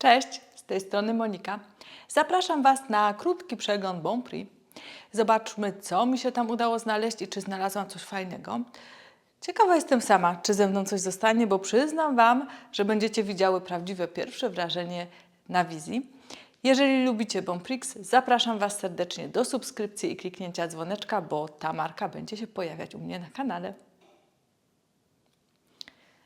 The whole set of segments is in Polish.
Cześć, z tej strony Monika. Zapraszam Was na krótki przegląd Bon Prix. Zobaczmy, co mi się tam udało znaleźć i czy znalazłam coś fajnego. Ciekawa jestem sama, czy ze mną coś zostanie, bo przyznam Wam, że będziecie widziały prawdziwe pierwsze wrażenie na wizji. Jeżeli lubicie Bonprix, zapraszam Was serdecznie do subskrypcji i kliknięcia dzwoneczka, bo ta marka będzie się pojawiać u mnie na kanale.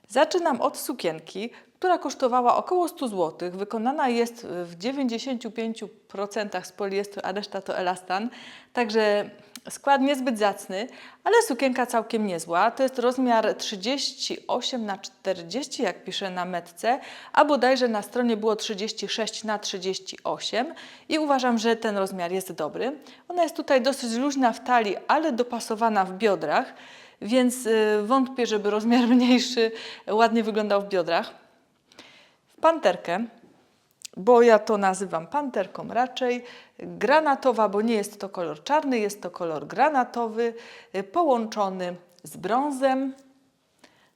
Zaczynam od sukienki, która kosztowała około 100 zł. Wykonana jest w 95% z poliestru, a reszta to elastan. Także skład niezbyt zacny, ale sukienka całkiem niezła. To jest rozmiar 38 na 40, jak piszę na metce, a bodajże na stronie było 36 na 38 i uważam, że ten rozmiar jest dobry. Ona jest tutaj dosyć luźna w talii, ale dopasowana w biodrach więc y, wątpię, żeby rozmiar mniejszy ładnie wyglądał w biodrach. Panterkę, bo ja to nazywam panterką raczej, granatowa, bo nie jest to kolor czarny, jest to kolor granatowy, y, połączony z brązem.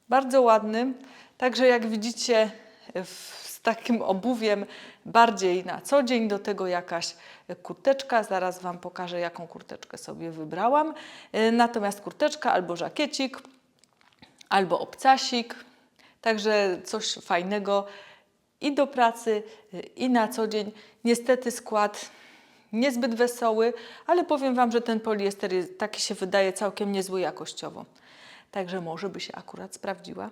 Bardzo ładny. Także jak widzicie, w, z takim obuwiem bardziej na co dzień, do tego jakaś kurteczka. Zaraz Wam pokażę, jaką kurteczkę sobie wybrałam. Y, Natomiast kurteczka albo żakiecik, albo obcasik. Także coś fajnego i do pracy, i na co dzień. Niestety skład niezbyt wesoły, ale powiem Wam, że ten poliester jest, taki się wydaje całkiem niezły jakościowo. Także może by się akurat sprawdziła.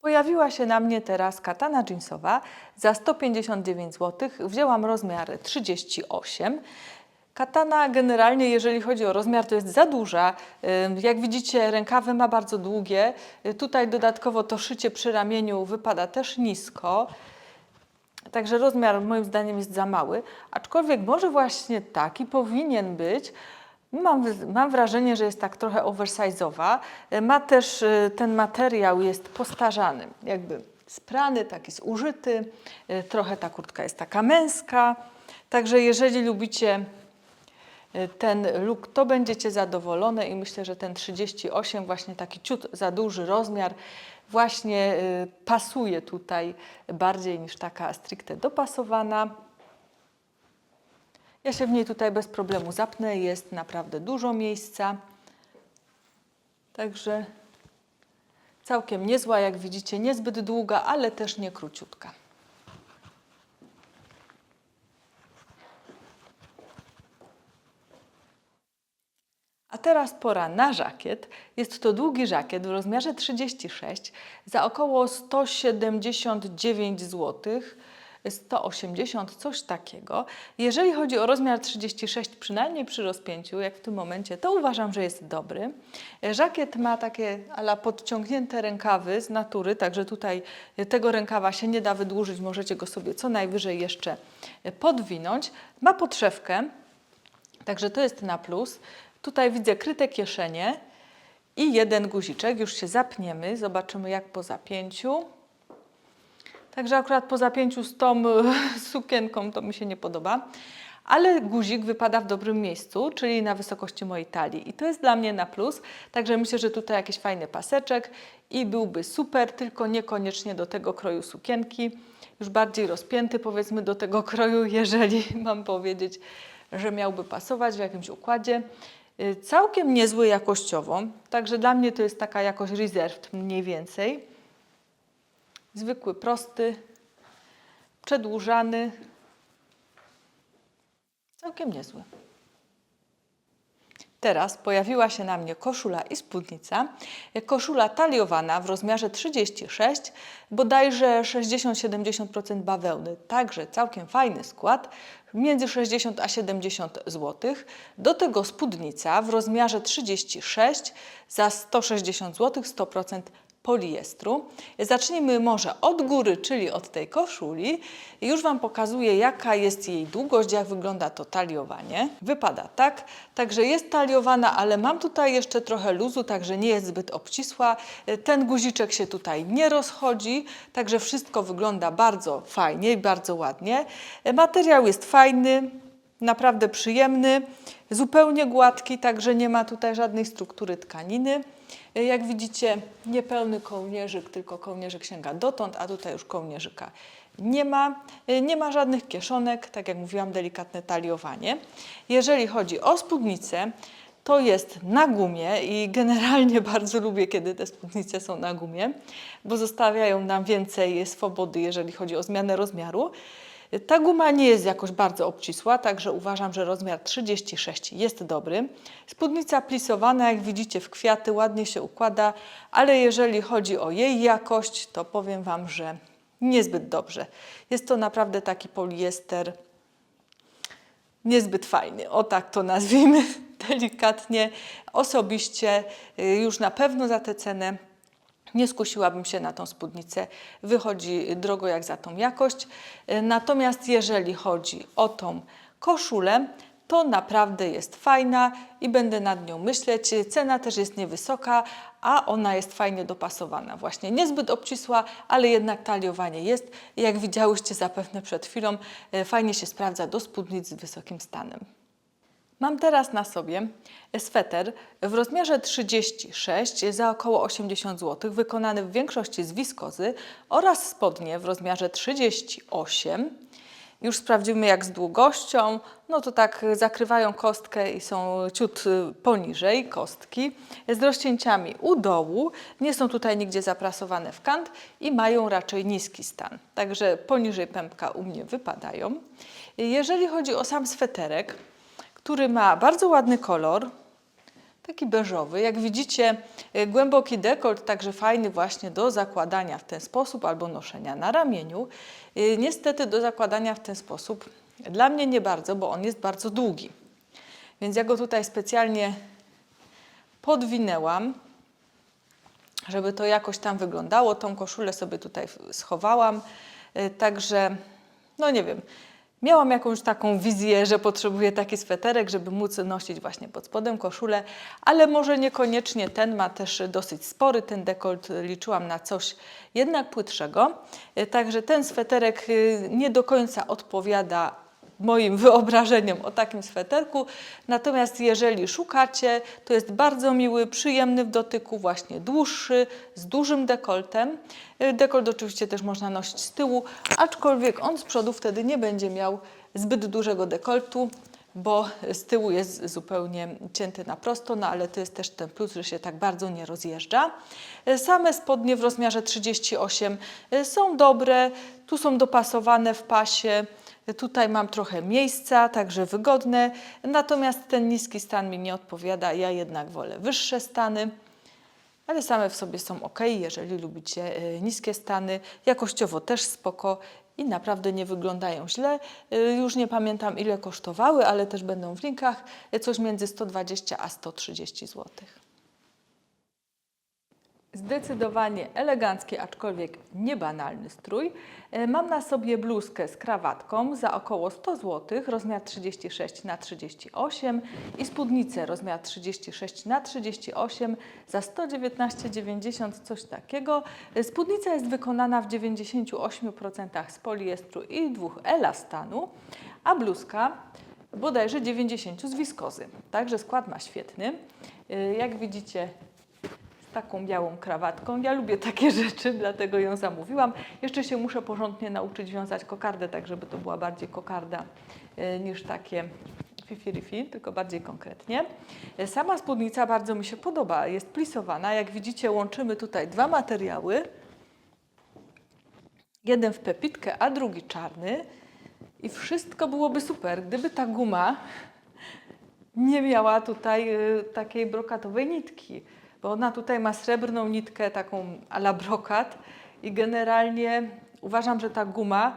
Pojawiła się na mnie teraz katana jeansowa za 159 zł. Wzięłam rozmiar 38. Katana generalnie, jeżeli chodzi o rozmiar, to jest za duża. Jak widzicie, rękawy ma bardzo długie. Y, Tutaj dodatkowo to szycie przy ramieniu wypada też nisko. Także rozmiar moim zdaniem jest za mały, aczkolwiek może właśnie taki powinien być. Mam, mam wrażenie, że jest tak trochę oversize'owa. E, Ma też e, ten materiał jest postarzany, jakby sprany, taki zużyty. Trochę ta kurtka jest taka męska. Także jeżeli lubicie ten look, to będziecie zadowolone i myślę, że ten 38, właśnie taki ciut za duży rozmiar, właśnie y, pasuje tutaj bardziej niż taka stricte dopasowana. Ja się w niej tutaj bez problemu zapnę, jest naprawdę dużo miejsca. Także całkiem niezła, jak widzicie, niezbyt długa, ale też nie króciutka. A teraz pora na żakiet. Jest to długi żakiet w rozmiarze 36 za około 179 zł. 180, coś takiego. Jeżeli chodzi o rozmiar 36, przynajmniej przy rozpięciu, jak w tym momencie, to uważam, że jest dobry. Żakiet ma takie ala podciągnięte rękawy z natury, także tutaj tego rękawa się nie da wydłużyć, możecie go sobie co najwyżej jeszcze podwinąć. Ma podszewkę, Także to jest na plus. Tutaj widzę kryte kieszenie i jeden guziczek. Już się zapniemy, zobaczymy jak po zapięciu. Także akurat po zapięciu z tą sukienką to mi się nie podoba. Ale guzik wypada w dobrym miejscu, czyli na wysokości mojej talii. I to jest dla mnie na plus. Także myślę, że tutaj jakiś fajny paseczek i byłby super, tylko niekoniecznie do tego kroju sukienki. Już bardziej rozpięty powiedzmy do tego kroju, jeżeli mam powiedzieć, że miałby pasować w jakimś układzie. Y, Całkiem niezły jakościowo, także dla mnie to jest taka jakość reserved mniej więcej. Zwykły, prosty, przedłużany. Całkiem niezły. Teraz pojawiła się na mnie koszula i spódnica. Koszula taliowana w rozmiarze 36, bodajże 60-70% bawełny. Także całkiem fajny skład, między 60 a 70 zł. Do tego spódnica w rozmiarze 36 za 160 zł, 100% poliestru. Zacznijmy może od góry, czyli od tej koszuli. Już Wam pokazuję, jaka jest jej długość, jak wygląda to taliowanie. Wypada tak, także jest taliowana, ale mam tutaj jeszcze trochę luzu, także nie jest zbyt obcisła. Ten guziczek się tutaj nie rozchodzi, także wszystko wygląda bardzo fajnie i bardzo ładnie. Materiał jest fajny, naprawdę przyjemny, zupełnie gładki, także nie ma tutaj żadnej struktury tkaniny. Y, Jak widzicie, niepełny kołnierzyk, tylko kołnierzyk sięga dotąd, a tutaj już kołnierzyka nie ma. Y, Nie ma żadnych kieszonek, tak jak mówiłam, delikatne taliowanie. Jeżeli chodzi o spódnicę, to jest na gumie i generalnie bardzo lubię, kiedy te spódnice są na gumie, bo zostawiają nam więcej swobody, jeżeli chodzi o zmianę rozmiaru. Ta guma nie jest jakoś bardzo obcisła, także uważam, że rozmiar 36 jest dobry. Spódnica plisowana, jak widzicie, w kwiaty ładnie się układa, ale jeżeli chodzi o jej jakość, to powiem Wam, że niezbyt dobrze. Jest to naprawdę taki poliester niezbyt fajny, o tak to nazwijmy delikatnie. Osobiście y, już na pewno za tę cenę nie skusiłabym się na tą spódnicę. Wychodzi drogo jak za tą jakość. Y, Natomiast jeżeli chodzi o tą koszulę, to naprawdę jest fajna i będę nad nią myśleć. Cena też jest niewysoka, a ona jest fajnie dopasowana. Właśnie niezbyt obcisła, ale jednak taliowanie jest. Jak widziałyście zapewne przed chwilą, y, fajnie się sprawdza do spódnic z wysokim stanem. Mam teraz na sobie sweter w rozmiarze 36 za około 80 zł, wykonany w większości z wiskozy oraz spodnie w rozmiarze 38. Już sprawdzimy jak z długością, no to tak zakrywają kostkę i są ciut y, poniżej kostki, z rozcięciami u dołu, nie są tutaj nigdzie zaprasowane w kant i mają raczej niski stan, także poniżej pępka u mnie wypadają. Jeżeli chodzi o sam sweterek, który ma bardzo ładny kolor, taki beżowy. Jak widzicie, y, głęboki dekolt, także fajny właśnie do zakładania w ten sposób albo noszenia na ramieniu. Y, Niestety do zakładania w ten sposób dla mnie nie bardzo, bo on jest bardzo długi. Więc ja go tutaj specjalnie podwinęłam, żeby to jakoś tam wyglądało. Tą koszulę sobie tutaj schowałam. Y, Także, no nie wiem, miałam jakąś taką wizję, że potrzebuję taki sweterek, żeby móc nosić właśnie pod spodem koszulę, ale może niekoniecznie ten ma też dosyć spory ten dekolt. Liczyłam na coś jednak płytszego. Także ten sweterek y, nie do końca odpowiada moim wyobrażeniom o takim sweterku. Natomiast jeżeli szukacie, to jest bardzo miły, przyjemny w dotyku, właśnie dłuższy, z dużym dekoltem. Y, Dekolt oczywiście też można nosić z tyłu, aczkolwiek on z przodu wtedy nie będzie miał zbyt dużego dekoltu, bo z tyłu jest zupełnie cięty na prosto, no ale to jest też ten plus, że się tak bardzo nie rozjeżdża. Y, Same spodnie w rozmiarze 38 y, są dobre, tu są dopasowane w pasie. Tutaj mam trochę miejsca, także wygodne, natomiast ten niski stan mi nie odpowiada, ja jednak wolę wyższe stany, ale same w sobie są ok, jeżeli lubicie y, niskie stany, jakościowo też spoko i naprawdę nie wyglądają źle. Y, Już nie pamiętam ile kosztowały, ale też będą w linkach, y, coś między 120 a 130 złotych. Zdecydowanie elegancki, aczkolwiek niebanalny strój. E, Mam na sobie bluzkę z krawatką za około 100 zł, rozmiar 36 na 38 i spódnicę rozmiar 36 na 38 za 119,90 coś takiego. E, Spódnica jest wykonana w 98% z poliestru i dwóch elastanu, a bluzka bodajże 90 z wiskozy. Także skład ma świetny. E, Jak widzicie, taką białą krawatką. Ja lubię takie rzeczy, dlatego ją zamówiłam. Jeszcze się muszę porządnie nauczyć wiązać kokardę, tak żeby to była bardziej kokarda e, niż takie fifi tylko bardziej konkretnie. E, Sama spódnica bardzo mi się podoba, jest plisowana. Jak widzicie łączymy tutaj dwa materiały. Jeden w pepitkę, a drugi czarny. I wszystko byłoby super, gdyby ta guma nie miała tutaj y, takiej brokatowej nitki, bo ona tutaj ma srebrną nitkę taką a la brokat i generalnie uważam, że ta guma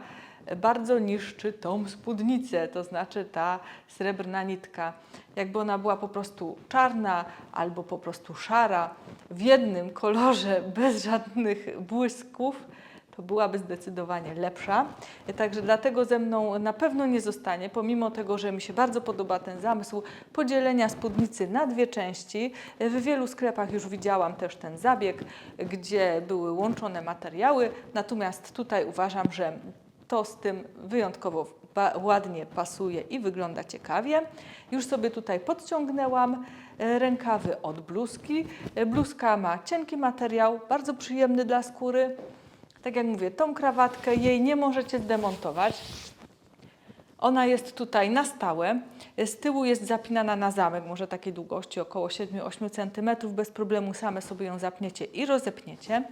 bardzo niszczy tą spódnicę, to znaczy ta srebrna nitka. Jakby ona była po prostu czarna albo po prostu szara w jednym kolorze bez żadnych błysków, to byłaby zdecydowanie lepsza. Także dlatego ze mną na pewno nie zostanie, pomimo tego, że mi się bardzo podoba ten zamysł podzielenia spódnicy na dwie części. W wielu sklepach już widziałam też ten zabieg, gdzie były łączone materiały, natomiast tutaj uważam, że to z tym wyjątkowo ładnie pasuje i wygląda ciekawie. Już sobie tutaj podciągnęłam e, rękawy od bluzki. E, Bluzka ma cienki materiał, bardzo przyjemny dla skóry. Tak jak mówię, tą krawatkę jej nie możecie zdemontować. Ona jest tutaj na stałe. Z tyłu jest zapinana na zamek, może takiej długości około 7-8 cm. Bez problemu same sobie ją zapniecie i rozepniecie.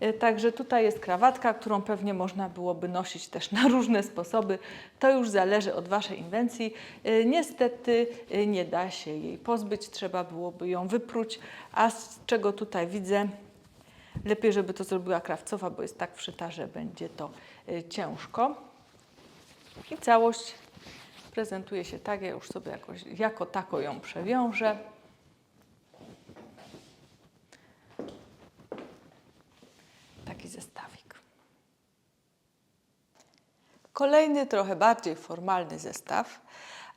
E, Także tutaj jest krawatka, którą pewnie można byłoby nosić też na różne sposoby. To już zależy od Waszej inwencji. E, Niestety e, nie da się jej pozbyć, trzeba byłoby ją wypróć. A z czego tutaj widzę, lepiej, żeby to zrobiła krawcowa, bo jest tak wszyta, że będzie to e, ciężko. I całość prezentuje się tak, ja już sobie jakoś, jako tako ją przewiążę. Taki zestawik. Kolejny, trochę bardziej formalny zestaw,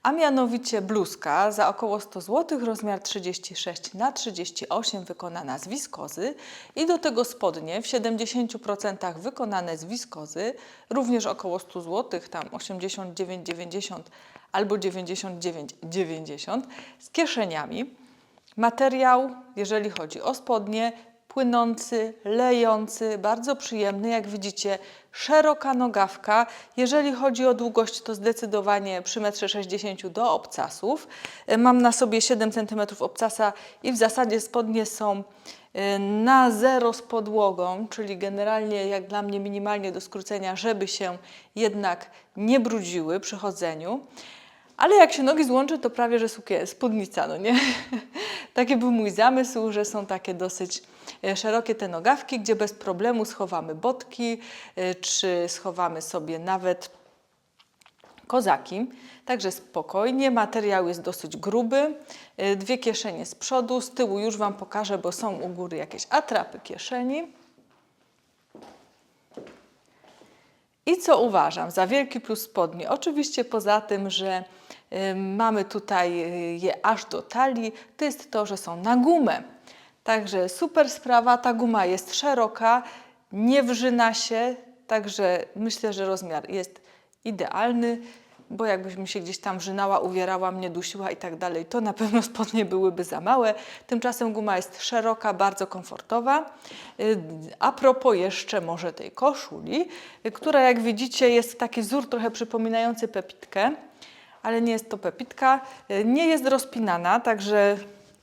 a mianowicie bluzka za około 100 zł, rozmiar 36 na 38 wykonana z wiskozy i do tego spodnie w 70% wykonane z wiskozy, również około 100 zł, tam 89,90 albo 99,90 z kieszeniami. Materiał, jeżeli chodzi o spodnie, płynący, lejący, bardzo przyjemny. Jak widzicie, szeroka nogawka. Jeżeli chodzi o długość, to zdecydowanie przy 1,60 m do obcasów. E, Mam na sobie 7 cm obcasa i w zasadzie spodnie są e, na zero z podłogą, czyli generalnie jak dla mnie minimalnie do skrócenia, żeby się jednak nie brudziły przy chodzeniu. Ale jak się nogi złączy, to prawie, że sukie, spódnica, no nie? Taki był mój zamysł, że są takie dosyć e, szerokie te nogawki, gdzie bez problemu schowamy botki, e, czy schowamy sobie nawet kozaki. Także spokojnie, materiał jest dosyć gruby, e, dwie kieszenie z przodu, z tyłu już Wam pokażę, bo są u góry jakieś atrapy kieszeni. I co uważam za wielki plus spodni? Oczywiście poza tym, że mamy tutaj y, je aż do talii, to jest to, że są na gumę. Także super sprawa, ta guma jest szeroka, nie wrzyna się, także myślę, że rozmiar jest idealny, bo jakbyś się gdzieś tam wrzynała, uwierała mnie, dusiła i tak dalej, to na pewno spodnie byłyby za małe. Tymczasem guma jest szeroka, bardzo komfortowa. Y, A propos jeszcze może tej koszuli, która jak widzicie jest taki wzór trochę przypominający pepitkę, ale nie jest to pepitka, y, nie jest rozpinana, także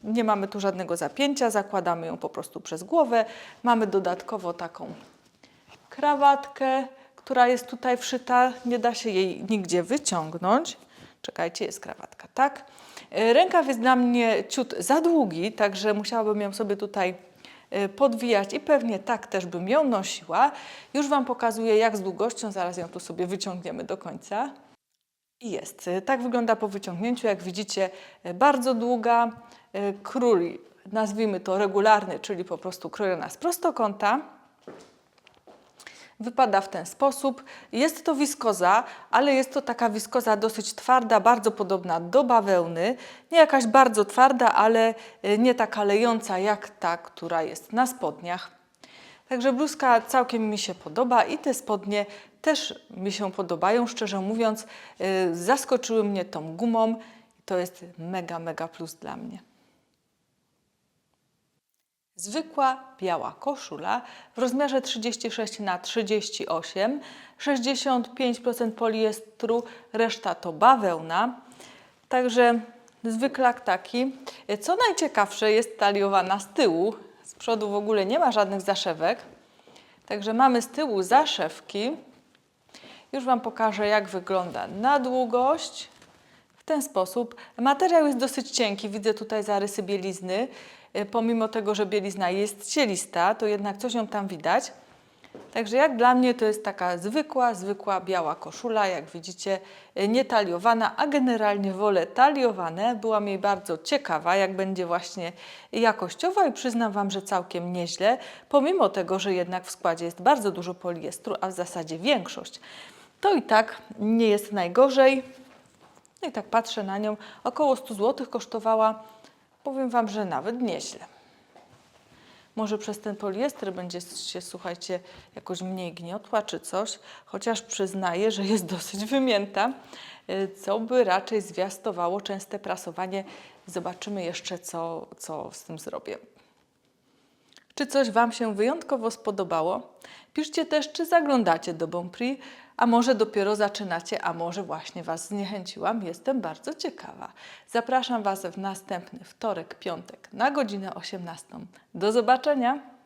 nie mamy tu żadnego zapięcia, zakładamy ją po prostu przez głowę. Mamy dodatkowo taką krawatkę, która jest tutaj wszyta, nie da się jej nigdzie wyciągnąć. Czekajcie, jest krawatka, tak? E, Rękaw jest dla mnie ciut za długi, także musiałabym ją sobie tutaj e, podwijać i pewnie tak też bym ją nosiła. Już Wam pokazuję jak z długością, zaraz ją tu sobie wyciągniemy do końca. I jest. Tak wygląda po wyciągnięciu. Jak widzicie, bardzo długa. E, Krój, nazwijmy to regularny, czyli po prostu krojona z prostokąta. Wypada w ten sposób. Jest to wiskoza, ale jest to taka wiskoza dosyć twarda, bardzo podobna do bawełny. Nie jakaś bardzo twarda, ale e, nie taka lejąca jak ta, która jest na spodniach. Także bluzka całkiem mi się podoba i te spodnie też mi się podobają. Szczerze mówiąc, y, zaskoczyły mnie tą gumą to jest mega, mega plus dla mnie. Zwykła biała koszula w rozmiarze 36 na 38, 65% poliestru, reszta to bawełna. Także zwykłak taki. Co najciekawsze, jest taliowana z tyłu. Z przodu w ogóle nie ma żadnych zaszewek. Także mamy z tyłu zaszewki. Już Wam pokażę, jak wygląda na długość. W ten sposób. Materiał jest dosyć cienki, widzę tutaj zarysy bielizny. E, Pomimo tego, że bielizna jest cielista, to jednak coś ją tam widać. Także jak dla mnie to jest taka zwykła, zwykła biała koszula, jak widzicie, e, nietaliowana, a generalnie wolę taliowane. Byłam jej bardzo ciekawa, jak będzie właśnie jakościowa i przyznam Wam, że całkiem nieźle, pomimo tego, że jednak w składzie jest bardzo dużo poliestru, a w zasadzie większość. To i tak nie jest najgorzej. No i tak patrzę na nią, około 100 zł kosztowała. Powiem Wam, że nawet nieźle. Może przez ten poliester będzie się, słuchajcie, jakoś mniej gniotła czy coś, chociaż przyznaję, że jest dosyć wymięta, y, co by raczej zwiastowało częste prasowanie. Zobaczymy jeszcze, co, co z tym zrobię. Czy coś Wam się wyjątkowo spodobało? Piszcie też, czy zaglądacie do Bonprix, a może dopiero zaczynacie, a może właśnie Was zniechęciłam. Jestem bardzo ciekawa. Zapraszam Was w następny wtorek, piątek na godzinę 18. Do zobaczenia!